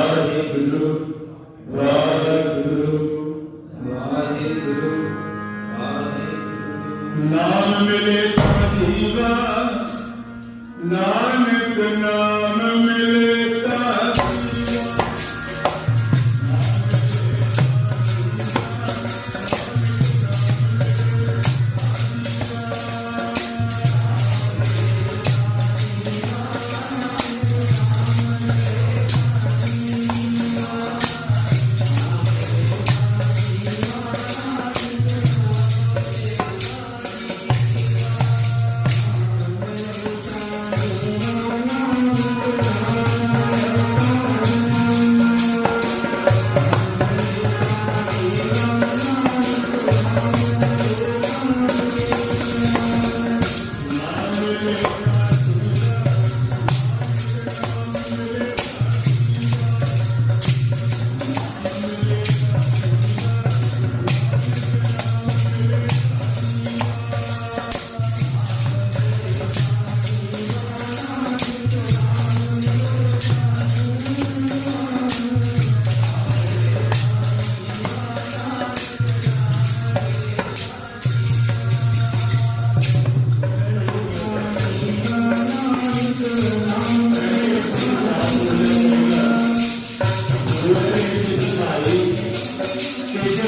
ਵਾਹਿਗੁਰੂ ਵਾਹਿਗੁਰੂ ਵਾਹਿਗੁਰੂ ਨਾਮ ਮਿਲੇ ਤਾਂ ਜੀਵਨ ਨਾਨਕ ਨਾਮ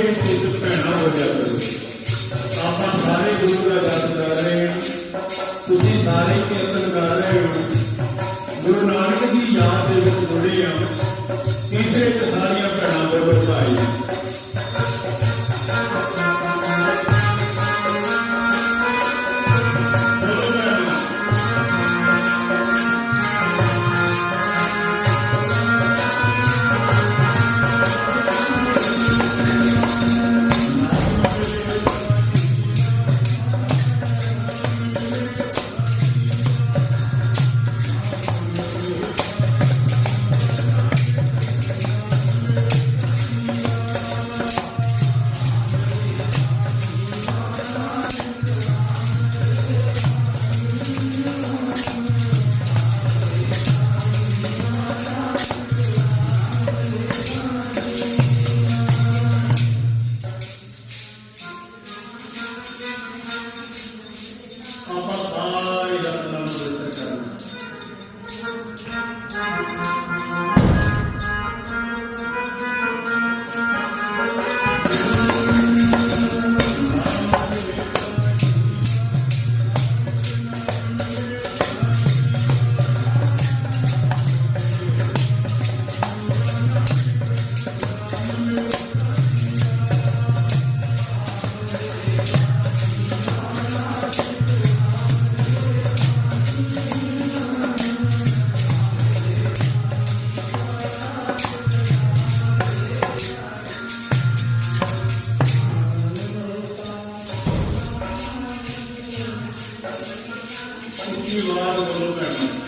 ਕਿਸੇ ਵਿੱਚ ਭੈਣਾ ਹੋ ਜਾਵੇ ਆਪਾਂ ਸਾਰੇ ਗੁਰੂ ਦਾ ਗੱਲ ਕਰ ਰਹੇ ਹਾਂ। ਤੁਸੀਂ ਸਾਰੇ ਕੀਰਤਨ і Влада Володимирівна.